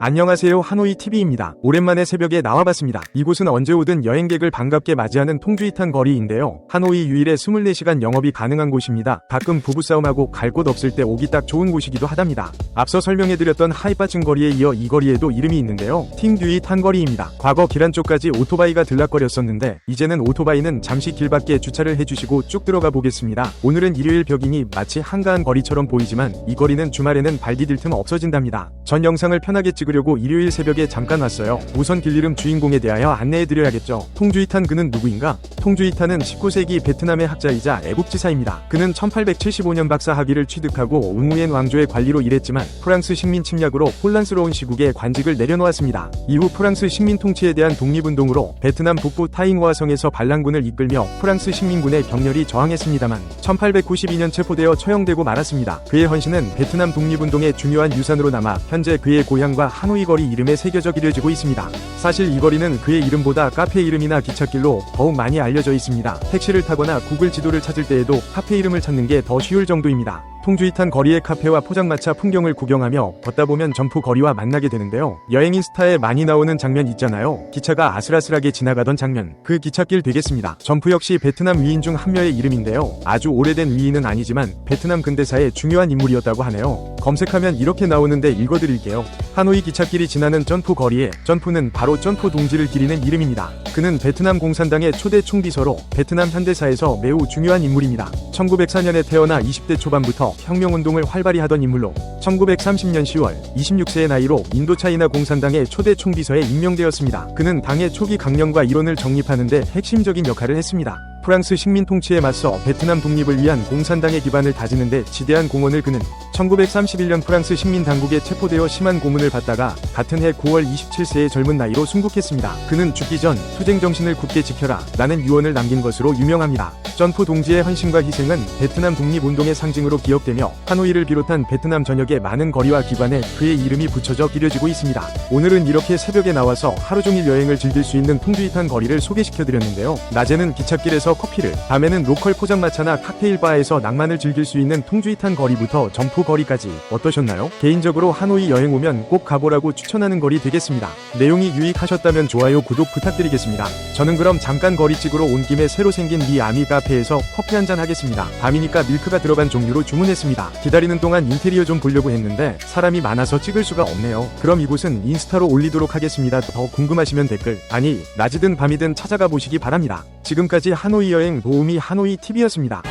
안녕하세요 하노이 TV입니다. 오랜만에 새벽에 나와봤습니다. 이곳은 언제 오든 여행객을 반갑게 맞이하는 통주이탄 거리인데요. 하노이 유일의 24시간 영업이 가능한 곳입니다. 가끔 부부싸움하고 갈 곳 없을 때 오기 딱 좋은 곳이기도 하답니다. 앞서 설명해드렸던 하이파층 거리에 이어 이 거리에도 이름이 있는데요. 팅듀이탄 거리입니다. 과거 기란 쪽까지 오토바이가 들락거렸었는데 이제는 오토바이는 잠시 길 밖에 주차를 해주시고 쭉 들어가 보겠습니다. 오늘은 일요일 벽이니 마치 한가한 거리처럼 보이지만 이 거리는 주말에는 발 디딜 틈 없어진답니다. 전 영상을 편하게 찍 으려고 일요일 새벽에 잠깐 왔어요. 우선 길 이름 주인공에 대하여 안내해드려야겠죠. 통주이탄 그는 누구인가? 통주이탄은 19세기 베트남의 학자이자 애국지사입니다. 그는 1875년 박사 학위를 취득하고 응우엔 왕조의 관리로 일했지만 프랑스 식민 침략으로 혼란스러운 시국에 관직을 내려놓았습니다. 이후 프랑스 식민 통치에 대한 독립운동으로 베트남 북부 타잉호아 성에서 반란군을 이끌며 프랑스 식민군에 격렬히 저항했습니다만 1892년 체포되어 처형되고 말았습니다. 그의 헌신은 베트남 독립운동의 중요한 유산으로 남아 현재 그의 고향과 하노이 거리 이름에 새겨져 기려지고 있습니다. 사실 이 거리는 그의 이름보다 카페 이름이나 기찻길로 더욱 많이 알 려져 있습니다. 택시를 타거나 구글 지도를 찾을 때에도 카페 이름을 찾는 게 더 쉬울 정도입니다. 통주이탄 거리의 카페와 포장마차 풍경을 구경하며 걷다 보면 점프 거리와 만나게 되는데요. 여행 인스타에 많이 나오는 장면 있잖아요. 기차가 아슬아슬하게 지나가던 장면. 그 기찻길 되겠습니다. 점프 역시 베트남 위인 중 한 명의 이름인데요. 아주 오래된 위인은 아니지만 베트남 근대사의 중요한 인물이었다고 하네요. 검색하면 이렇게 나오는데 읽어드릴게요. 하노이 기찻길이 지나는 점프 거리에 점프는 바로 점프 동지를 기리는 이름입니다. 그는 베트남 공산당의 초대 총비서로 베트남 현대사에서 매우 중요한 인물입니다. 1904년에 태어나 20대 초반부터 혁명운동을 활발히 하던 인물로 1930년 10월 26세의 나이로 인도차이나 공산당의 초대 총비서에 임명되었습니다. 그는 당의 초기 강령과 이론을 정립하는데 핵심적인 역할을 했습니다. 프랑스 식민 통치에 맞서 베트남 독립을 위한 공산당의 기반을 다지는데 지대한 공헌을 그는 1931년 프랑스 식민 당국에 체포되어 심한 고문을 받다가 같은 해 9월 27세의 젊은 나이로 순국했습니다. 그는 죽기 전 투쟁 정신을 굳게 지켜라 라는 유언을 남긴 것으로 유명합니다. 점프 동지의 헌신과 희생은 베트남 독립운동의 상징으로 기억되며 하노이를 비롯한 베트남 전역의 많은 거리와 기관에 그의 이름이 붙여져 기려지고 있습니다. 오늘은 이렇게 새벽에 나와서 하루 종일 여행을 즐길 수 있는 통주이탄 거리를 소개시켜드렸는데요. 낮에는 기찻길에서 커피를, 밤에는 로컬 포장마차나 칵테일 바에서 낭만을 즐길 수 있는 통주이탄 거리부터 점프 거리까지 어떠셨나요? 개인적으로 하노이 여행 오면 꼭 가보라고 추천하는 거리 되겠습니다. 내용이 유익하셨다면 좋아요, 구독 부탁드리겠습니다. 저는 그럼 잠깐 거리 찍으러 온 김에 새로 생긴 미 아미 카페에서 커피 한잔 하겠습니다. 밤이니까 밀크가 들어간 종류로 주문했습니다. 기다리는 동안 인테리어 좀 보려고 했는데 사람이 많아서 찍을 수가 없네요. 그럼 이곳은 인스타로 올리도록 하겠습니다. 더 궁금하시면 댓글, 아니, 낮이든 밤이든 찾아가 보시기 바랍니다. 지금까지 하노이 여행 도우미 하노이 TV였습니다.